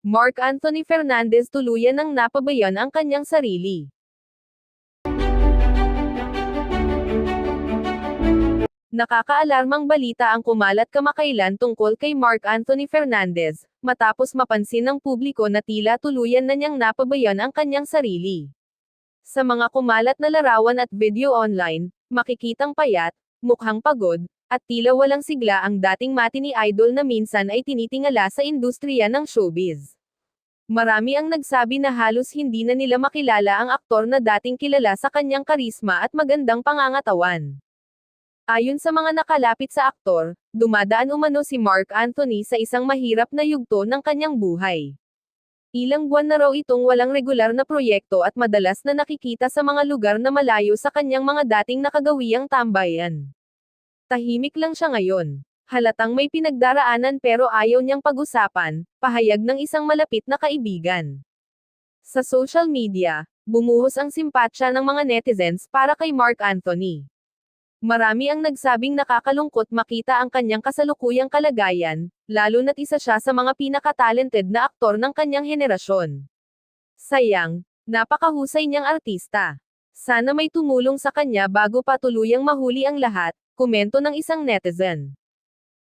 Mark Anthony Fernandez tuluyan ng napabayan ang kanyang sarili. Nakakaalarmang balita ang kumalat kamakailan tungkol kay Mark Anthony Fernandez, matapos mapansin ng publiko na tila tuluyan na niyang napabayan ang kanyang sarili. Sa mga kumalat na larawan at video online, makikitang payat, mukhang pagod, at tila walang sigla ang dating matini idol na minsan ay tinitingala sa industriya ng showbiz. Marami ang nagsabi na halos hindi na nila makilala ang aktor na dating kilala sa kanyang karisma at magandang pangangatawan. Ayon sa mga nakalapit sa aktor, dumadaan umano si Mark Anthony sa isang mahirap na yugto ng kanyang buhay. Ilang buwan na raw itong walang regular na proyekto at madalas na nakikita sa mga lugar na malayo sa kanyang mga dating nakagawiyang tambayan. Tahimik lang siya ngayon. Halatang may pinagdaraanan pero ayaw niyang pag-usapan, pahayag ng isang malapit na kaibigan. Sa social media, bumuhos ang simpatsya ng mga netizens para kay Mark Anthony. Marami ang nagsabing nakakalungkot makita ang kanyang kasalukuyang kalagayan, lalo na't isa siya sa mga pinaka-talented na aktor ng kanyang henerasyon. Sayang, napakahusay niyang artista. Sana may tumulong sa kanya bago pa tuluyang mahuli ang lahat, komento ng isang netizen.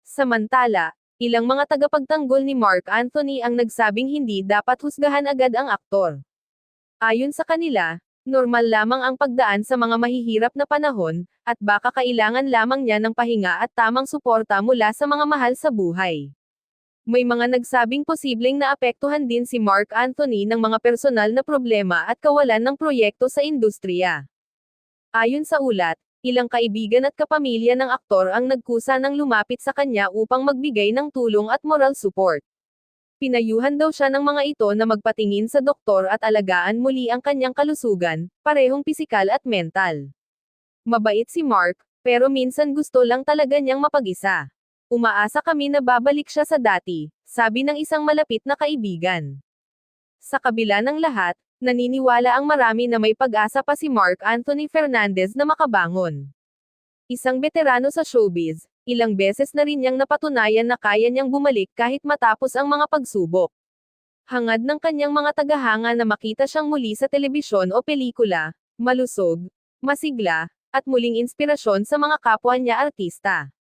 Samantala, ilang mga tagapagtanggol ni Mark Anthony ang nagsabing hindi dapat husgahan agad ang aktor. Ayon sa kanila, normal lamang ang pagdaan sa mga mahihirap na panahon, at baka kailangan lamang niya ng pahinga at tamang suporta mula sa mga mahal sa buhay. May mga nagsabing posibleng naapektuhan din si Mark Anthony ng mga personal na problema at kawalan ng proyekto sa industriya. Ayon sa ulat, ilang kaibigan at kapamilya ng aktor ang nagkusa ng lumapit sa kanya upang magbigay ng tulong at moral support. Pinayuhan daw siya ng mga ito na magpatingin sa doktor at alagaan muli ang kanyang kalusugan, parehong pisikal at mental. Mabait si Mark, pero minsan gusto lang talaga niyang mapag-isa. Umaasa kami na babalik siya sa dati, sabi ng isang malapit na kaibigan. Sa kabila ng lahat, naniniwala ang marami na may pag-asa pa si Mark Anthony Fernandez na makabangon. Isang veterano sa showbiz, ilang beses na rin niyang napatunayan na kaya niyang bumalik kahit matapos ang mga pagsubok. Hangad ng kanyang mga tagahanga na makita siyang muli sa telebisyon o pelikula, malusog, masigla, at muling inspirasyon sa mga kapwa niya artista.